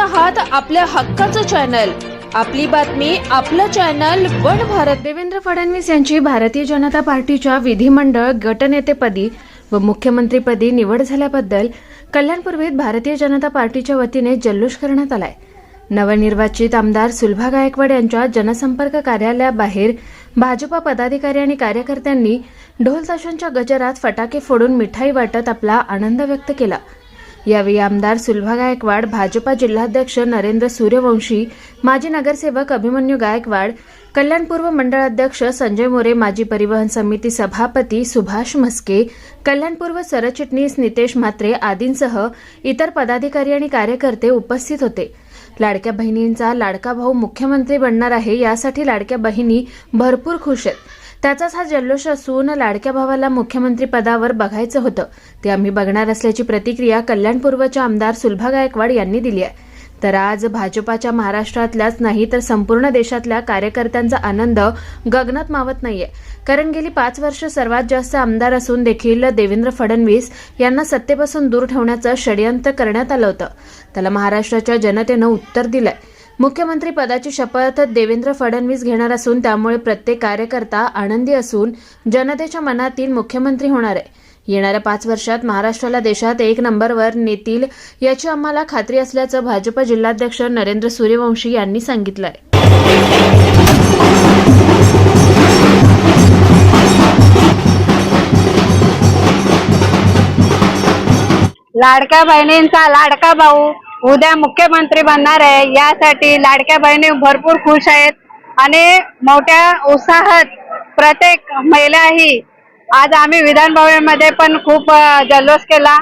आहात आपल्या हक्काचं चॅनल आपली बातमी आपलं चॅनल वन भारत. देवेंद्र फडणवीस यांची भारतीय जनता पार्टीच्या विधिमंडळ गटनेतेपदी व मुख्यमंत्रीपदी निवड झाल्याबद्दल कल्याणपूर्वीत भारतीय जनता पार्टीच्या वतीने जल्लोष करण्यात आलाय. नवनिर्वाचित आमदार सुलभा गायकवाड यांच्या जनसंपर्क कार्यालयाबाहेर भाजपा पदाधिकारी आणि कार्यकर्त्यांनी ढोल ताशांच्या गजरात फटाके फोडून मिठाई वाटत आपला आनंद व्यक्त केला. यावेळी आमदार सुलभा गायकवाड भाजपा जिल्हाध्यक्ष नरेंद्र सूर्यवंशी माजी नगरसेवक अभिमन्यू गायकवाड कल्याण पूर्व मंडळ अध्यक्ष संजय मोरे माजी परिवहन समिती सभापती सुभाष म्हस्के कल्याण पूर्व सरचिटणीस नितेश म्हात्रे आदींसह इतर पदाधिकारी आणि कार्यकर्ते उपस्थित होते. लाडक्या बहिणींचा लाडका भाऊ मुख्यमंत्री बनणार आहे यासाठी लाडक्या बहिणी भरपूर खुश आहेत. त्याचाच हा जल्लोष असून लाडक्या भावाला मुख्यमंत्री पदावर बघायचं होतं. ते आम्ही बघणार असल्याची प्रतिक्रिया कल्याण पूर्वच्या आमदार सुलभा गायकवाड यांनी दिली आहे. तर आज भाजपाच्या महाराष्ट्रातल्याच नाही तर संपूर्ण देशातल्या कार्यकर्त्यांचा आनंद गगनात मावत नाहीये. कारण गेली पाच वर्ष सर्वात जास्त आमदार असून देखील देवेंद्र फडणवीस यांना सत्तेपासून दूर ठेवण्याचं षडयंत्र करण्यात आलं होतं. त्याला महाराष्ट्राच्या जनतेनं उत्तर दिलंय. मुख्यमंत्री पदाची शपथ देवेंद्र फडणवीस घेणार असून त्यामुळे प्रत्येक कार्यकर्ता आनंदी असून जनतेच्या मनातील मुख्यमंत्री होणार आहे. येणाऱ्या पाच वर्षात महाराष्ट्राला देशात एक नंबरवर नेतील याची आम्हाला खात्री असल्याचं भाजप जिल्हाध्यक्ष नरेंद्र सूर्यवंशी यांनी सांगितलंय. लाडक्या बहिणींचा लाडका भाऊ. उद्या मुख्यमंत्री बनणार आहे. यासाठी लाडक्या बहिणी भरपूर खुश आहेत. आणि मोठ्या उत्साहात प्रत्येक महिलाही आज आम्ही विधान भवनमध्ये पण खूप जल्लोष केला.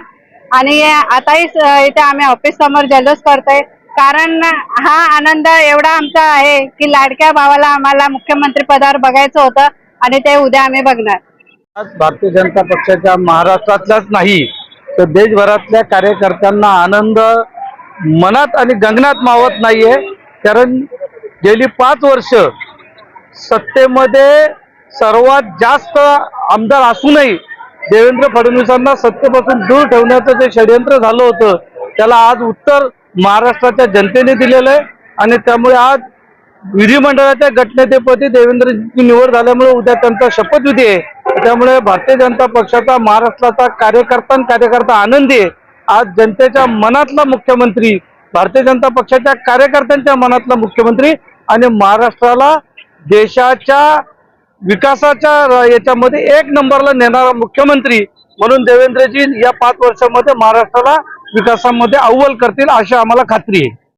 आणि आताही इथे आम्ही ऑफिस समोर जल्लोष करतोय. कारण हा आनंद एवढा आमचा आहे की लाडक्या भावाला आम्हाला मुख्यमंत्री पदावर बघायचं होतं आणि ते उद्या आम्ही बघणार. आज भारतीय जनता पक्षाच्या महाराष्ट्रातल्याच नाही तर देशभरातल्या कार्यकर्त्यांना आनंद मनात आणि गंगनात मावत नाहीये कारण गेली पाच वर्ष सत्तेमध्ये सर्वात जास्त आमदार असूनही देवेंद्र फडणवीसांना सत्तेपासून दूर ठेवण्याचं जे षडयंत्र झालं होतं त्याला आज उत्तर महाराष्ट्राच्या जनतेने दिलेलं आहे. आणि त्यामुळे आज विधिमंडळाच्या गटनेतेपदी देवेंद्रजींची निवड झाल्यामुळे उद्या त्यांचा शपथविधी आहे. त्यामुळे भारतीय जनता पक्षाचा महाराष्ट्राचा कार्यकर्ता आणि कार्यकर्ता आनंदी आहे. आज जनतेच्या मनातला मुख्यमंत्री भारतीय जनता पक्षाच्या कार्यकर्त्यांच्या मनातला मुख्यमंत्री आणि महाराष्ट्राला देशाच्या विकासाच्या याच्यामध्ये एक नंबरला नेणारा मुख्यमंत्री म्हणून देवेंद्रजी या पाच वर्षामध्ये महाराष्ट्राला विकासामध्ये अव्वल करतील अशी आम्हाला खात्री आहे.